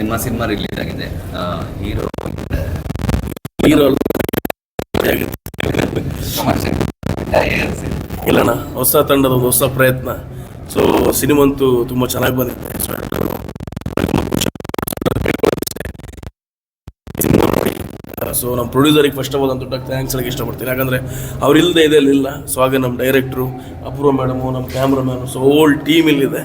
ನಿಮ್ಮ cinema release ಆಗಿದೆ. Hero hero ಇಲ್ಲಣ್ಣ, ಹೊಸ ತಂಡದ ಒಂದು ಹೊಸ ಪ್ರಯತ್ನ. ಸೊ ಸಿನಿಮಾ ಅಂತೂ ತುಂಬ ಚೆನ್ನಾಗಿ ಬಂದಿದೆ. ಸೊ ನಮ್ಮ ಪ್ರೊಡ್ಯೂಸರಿಗೆ ಫಸ್ಟ್ ಆಫ್ ಆಲ್ ಅಂತ ಥ್ಯಾಂಕ್ಸ್ ಹೇಳಕ್ಕೆ ಇಷ್ಟಪಡ್ತೀನಿ. ಯಾಕಂದರೆ ಅವ್ರು ಇಲ್ಲದೆ ಇದೆ ಇಲ್ಲ. ಸೊ ಹಾಗೆ ನಮ್ಮ ಡೈರೆಕ್ಟ್ರು ಅಪೂರ್ವ ಮೇಡಮು ನಮ್ಮ ಕ್ಯಾಮ್ರಾಮ್ಯಾನು ಸೊ ಓಲ್ಡ್ ಟೀಮ್ ಇಲ್ಲಿದೆ.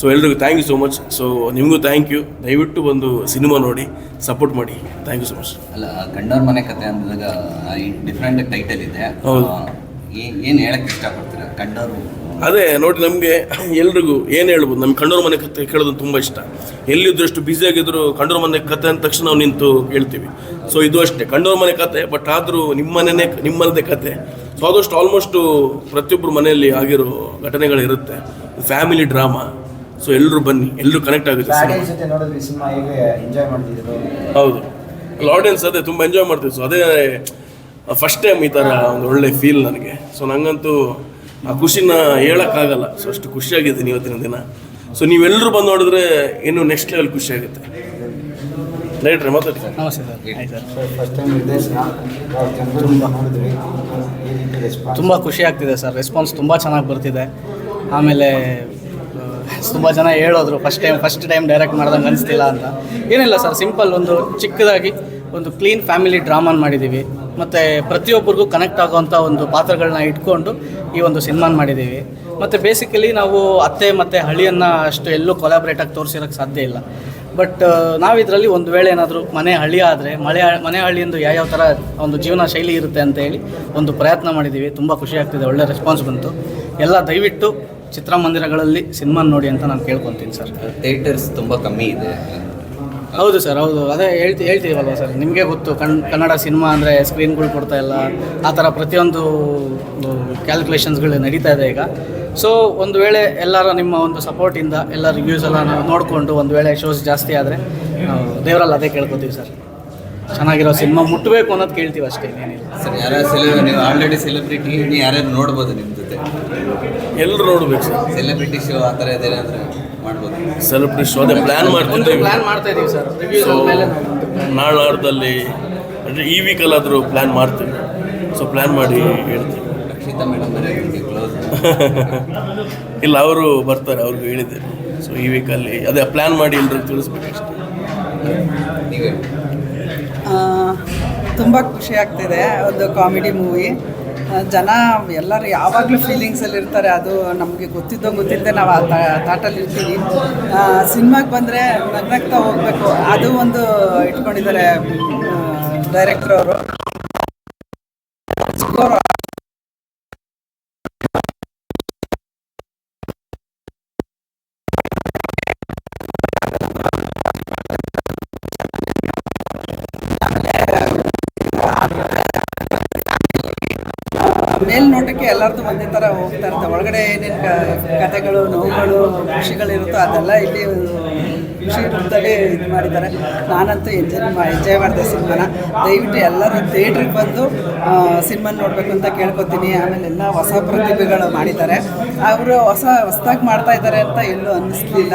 ಸೊ ಎಲ್ರಿಗೂ thank you so much so ನಿಮಗೂ ಥ್ಯಾಂಕ್ ಯು ದಯವಿಟ್ಟು ಒಂದು ಸಿನಿಮಾ ನೋಡಿ ಸಪೋರ್ಟ್ ಮಾಡಿ. ಥ್ಯಾಂಕ್ ಯು ಸೊ ಮಚ್ ಅಲ್ಲ ಗಂಡವ್ರ ಮನೆ ಕತೆ ಅಂದಾಗ ಡಿಫ್ರೆಂಟ್ ಟೈಟಲ್ ಇದೆ. ಹೌದು. ಏನು ಹೇಳಕ್ಕೆ ಇಷ್ಟಪಡ್ತೀರಾ? ಕಣ್ಣರು ಅದೇ ನೋಡಿ ನಮಗೆ ಎಲ್ರಿಗೂ ಏನು ಹೇಳ್ಬೋದು ನಮ್ಗೆ ಕಣ್ಣೂರ ಮನೆ ಕತೆ ಕೇಳೋದು ತುಂಬ ಇಷ್ಟ. ಎಲ್ಲಿದ್ರು ಎಷ್ಟು ಬ್ಯುಸಿ ಕಂಡೋರ ಕಂಡೋರ್ ಮನೆ ಕತೆ ಅಂದ ತಕ್ಷಣ ನಾವು ನಿಂತು ಕೇಳ್ತೀವಿ. ಸೊ ಇದು ಅಷ್ಟೇ. ಕಣ್ಣೂರ ಮನೆ ಕತೆ ಬಟ್ ಆದರೂ ನಿಮ್ಮ ಮನೆಯೇ ನಿಮ್ಮಲ್ಲದೆ ಕತೆ. ಸೊ ಆದಷ್ಟು ಆಲ್ಮೋಸ್ಟು ಪ್ರತಿಯೊಬ್ಬರು ಮನೆಯಲ್ಲಿ ಆಗಿರೋ ಘಟನೆಗಳಿರುತ್ತೆ. ಫ್ಯಾಮಿಲಿ ಡ್ರಾಮಾ ಸೊ ಎಲ್ಲರೂ ಬನ್ನಿ ಎಲ್ಲರೂ ಕನೆಕ್ಟ್ ಆಗುತ್ತೆ. ಜೊತೆ ನೋಡಿದ್ರಿ ಸಿನಿಮಾ ಹೇಗೆ ಎಂಜಾಯ್ ಮಾಡ್ತಿದ್ರು ಹೌದು. ಆಡಿಯನ್ಸ್ ಅದೇ ತುಂಬ ಎಂಜಾಯ್ ಮಾಡ್ತೀವಿ. ಸೊ ಅದೇ ಫಸ್ಟ್ ಟೈಮ್ ಈ ಥರ ಒಂದು ಒಳ್ಳೆ ಫೀಲ್ ನನಗೆ. ಸೊ ನಂಗಂತೂ ಆ ಖುಷಿನ ಹೇಳೋಕ್ಕಾಗಲ್ಲ. ಸೊ ಅಷ್ಟು ಖುಷಿಯಾಗಿದ್ದೀನಿ ಇವತ್ತಿನ ದಿನ. ಸೊ ನೀವೆಲ್ಲರೂ ಬಂದು ನೋಡಿದ್ರೆ ಇನ್ನೂ ನೆಕ್ಸ್ಟ್ ಲೆವೆಲ್ ಖುಷಿ ಆಗುತ್ತೆ. ರೈಟ್ರಿ ಮಾತಾಡಿ ಸರ್ ನಮಸ್ತೆ ಸರ್. ಆಯ್ತು ಸರ್. ಫಸ್ಟ್ ಟೈಮ್ ನಿರ್ದೇಶನ. ತುಂಬ ಖುಷಿ ಆಗ್ತಿದೆ ಸರ್. ರೆಸ್ಪಾನ್ಸ್ ತುಂಬ ಚೆನ್ನಾಗಿ ಬರ್ತಿದೆ. ಆಮೇಲೆ ತುಂಬ ಜನ ಹೇಳೋದ್ರು first time first time direct ಮಾಡ್ದಂಗೆ ಅನಿಸ್ತಿಲ್ಲ ಅಂತ. ಏನಿಲ್ಲ ಸರ್ ಸಿಂಪಲ್ ಒಂದು ಚಿಕ್ಕದಾಗಿ ಒಂದು ಕ್ಲೀನ್ ಫ್ಯಾಮಿಲಿ ಡ್ರಾಮಾನ್ ಮಾಡಿದ್ದೀವಿ ಮತ್ತು ಪ್ರತಿಯೊಬ್ಬರಿಗೂ ಕನೆಕ್ಟ್ ಆಗೋವಂಥ ಒಂದು ಪಾತ್ರಗಳನ್ನ ಇಟ್ಕೊಂಡು ಈ ಒಂದು ಸಿನಿಮಾನ ಮಾಡಿದ್ದೀವಿ ಮತ್ತು ಬೇಸಿಕಲಿ ನಾವು ಅತ್ತೆ ಮತ್ತು ಹಳಿಯನ್ನು ಅಷ್ಟು ಎಲ್ಲೂ ಕೊಲಾಬ್ರೇಟಾಗಿ ತೋರಿಸಿರೋಕ್ಕೆ ಸಾಧ್ಯ ಇಲ್ಲ. ಬಟ್ ನಾವು ಇದರಲ್ಲಿ ಒಂದು ವೇಳೆ ಏನಾದರೂ ಮನೆ ಹಳ್ಳಿ ಆದರೆ, ಮಳೆ, ಮನೆ ಹಳ್ಳಿಯಿಂದ ಯಾವ್ಯಾವ ಥರ ಒಂದು ಜೀವನ ಶೈಲಿ ಇರುತ್ತೆ ಅಂತ ಹೇಳಿ ಒಂದು ಪ್ರಯತ್ನ ಮಾಡಿದ್ದೀವಿ ತುಂಬ ಖುಷಿ ಆಗ್ತಿದೆ, ಒಳ್ಳೆ ರೆಸ್ಪಾನ್ಸ್ ಬಂತು. ಎಲ್ಲ ದಯವಿಟ್ಟು ಚಿತ್ರಮಂದಿರಗಳಲ್ಲಿ ಸಿನಿಮಾ ನೋಡಿ ಅಂತ ನಾನು ಕೇಳ್ಕೊತೀನಿ ಸರ್. ಥಿಯೇಟರ್ಸ್ ತುಂಬ ಕಮ್ಮಿ ಇದೆ. ಹೌದು ಸರ್ ಹೌದು. ಅದೇ ಹೇಳ್ತಿ ಹೇಳ್ತೀವಲ್ವ ಸರ್? ನಿಮಗೆ ಗೊತ್ತು ಕನ್ ಕನ್ನಡ ಸಿನಿಮಾ ಅಂದರೆ ಸ್ಕ್ರೀನ್ಗಳು ಕೊಡ್ತಾ ಇಲ್ಲ ಆ ಥರ ಪ್ರತಿಯೊಂದು ಕ್ಯಾಲ್ಕುಲೇಷನ್ಸ್ಗಳು ನಡೀತಾ ಇದೆ ಈಗ. ಸೊ ಒಂದು ವೇಳೆ ಎಲ್ಲರ ನಿಮ್ಮ ಒಂದು ಸಪೋರ್ಟಿಂದ ಎಲ್ಲ ರಿವ್ಯೂಸ್ ಎಲ್ಲ ನಾವು ನೋಡಿಕೊಂಡು ಒಂದು ವೇಳೆ ಶೋಸ್ ಜಾಸ್ತಿ ಆದರೆ ದೇವರಲ್ಲಿ ಅದೇ ಕೇಳ್ಕೊತೀವಿ ಸರ್. ಚೆನ್ನಾಗಿರೋ ಸಿನಿಮಾ ಮುಟ್ಟಬೇಕು ಅನ್ನೋದು ಕೇಳ್ತೀವಿ ಅಷ್ಟೇ ಸರ್ ಯಾರು ಸೆಲೆಬ್ರಿಟಿ ನೀವು ಆಲ್ರೆಡಿ ಸೆಲೆಬ್ರಿಟಿ ಯಾರ್ಯಾರು ನೋಡ್ಬೋದು ನಿಮ್ಮ ಜೊತೆ? ಎಲ್ಲರೂ ನೋಡ್ಬೇಕು ಸರ್. ಸೆಲೆಬ್ರಿಟಿ ಶೋ ಆ ಥರ ಇದೆ ಅಂದರೆ ಮಾಡ್ಬೋದು? ಸೆಲೆಬ್ರಿಟಿ ಶೋ ಅದೇ ಪ್ಲ್ಯಾನ್ ಮಾಡ್ತಿದ್ದೀವಿ. ಪ್ಲ್ಯಾನ್ ಮಾಡ್ತಾ ಇದೀವಿ ಸರ್. ರಿವ್ಯೂಸ್ ಮೇಲೆ ಅಂದರೆ ಈ ವೀಕಲ್ಲಾದರೂ ಪ್ಲ್ಯಾನ್ ಮಾಡ್ತೀವಿ. ಸೊ ಪ್ಲ್ಯಾನ್ ಮಾಡಿ ಹೇಳ್ತೀವಿ. ರಕ್ಷಿತಾ ಮೇಡಮ್ ಕ್ಲೋಸ್ ಇಲ್ಲ ಅವರು ಬರ್ತಾರೆ ಅವ್ರಿಗೆ ಹೇಳಿದ್ದೆ ಸೊ ಈ ವೀಕಲ್ಲಿ ಅದೇ ಪ್ಲ್ಯಾನ್ ಮಾಡಿ ಎಲ್ರಿಗೂ ತಿಳಿಸ್ಬೇಕಷ್ಟೇ. ನೀವೇ. ತುಂಬ ಖುಷಿ ಆಗ್ತಿದೆ ಒಂದು ಕಾಮಿಡಿ ಮೂವಿ. ಜನ ಎಲ್ಲರೂ ಯಾವಾಗಲೂ ಫೀಲಿಂಗ್ಸಲ್ಲಿ ಇರ್ತಾರೆ, ಅದು ನಮಗೆ ಗೊತ್ತಿದ್ದೋ ಗೊತ್ತಿದ್ದೆ ನಾವು ಆ ತಾಟಲ್ಲಿ ಇರ್ತೀವಿ. ಸಿನಿಮಾಗೆ ಬಂದರೆ ನಗ್ನಗ್ತಾ ಹೋಗಬೇಕು. ಅದು ಒಂದು ಇಟ್ಕೊಂಡಿದ್ದಾರೆ ಡೈರೆಕ್ಟರ್ ಅವರು. ಮೇಲ್ನೋಟಕ್ಕೆ ಎಲ್ಲರದ್ದು ಒಂದೇ ಥರ ಹೋಗ್ತಾ ಇರುತ್ತೆ. ಒಳಗಡೆ ಏನೇನು ಕಥೆಗಳು ನೋವುಗಳು, ಖುಷಿಗಳಿರುತ್ತೋ ಅದೆಲ್ಲ ಇಲ್ಲಿ ಖುಷಿ ರೂಪದಲ್ಲಿ ಇದು ಮಾಡಿದ್ದಾರೆ. ನಾನಂತೂ ಎಂಜಾಯ್ ಎಂಜಾಯ್ ಮಾಡಿದೆ ಸಿನಿಮಾನ. ದಯವಿಟ್ಟು ಎಲ್ಲರೂ ಥಿಯೇಟ್ರಿಗೆ ಬಂದು ಸಿನಿಮಾ ನೋಡಬೇಕು ಅಂತ ಕೇಳ್ಕೊತೀನಿ. ಆಮೇಲೆ ಎಲ್ಲ ಹೊಸ ಪ್ರತಿಭೆಗಳು ಮಾಡಿದ್ದಾರೆ. ಅವರು ಹೊಸ, ಹೊಸ್ದಾಗಿ ಮಾಡ್ತಾ ಇದ್ದಾರೆ ಅಂತ ಎಲ್ಲೂ ಅನ್ನಿಸ್ಲಿಲ್ಲ.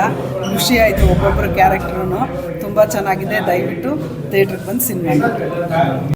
ಖುಷಿ ಆಯಿತು ಒಬ್ಬೊಬ್ಬರ ಕ್ಯಾರೆಕ್ಟ್ರೂ ತುಂಬ ಚೆನ್ನಾಗಿದೆ. ದಯವಿಟ್ಟು ಥಿಯೇಟ್ರಿಗೆ ಬಂದು ಸಿನಿಮಾ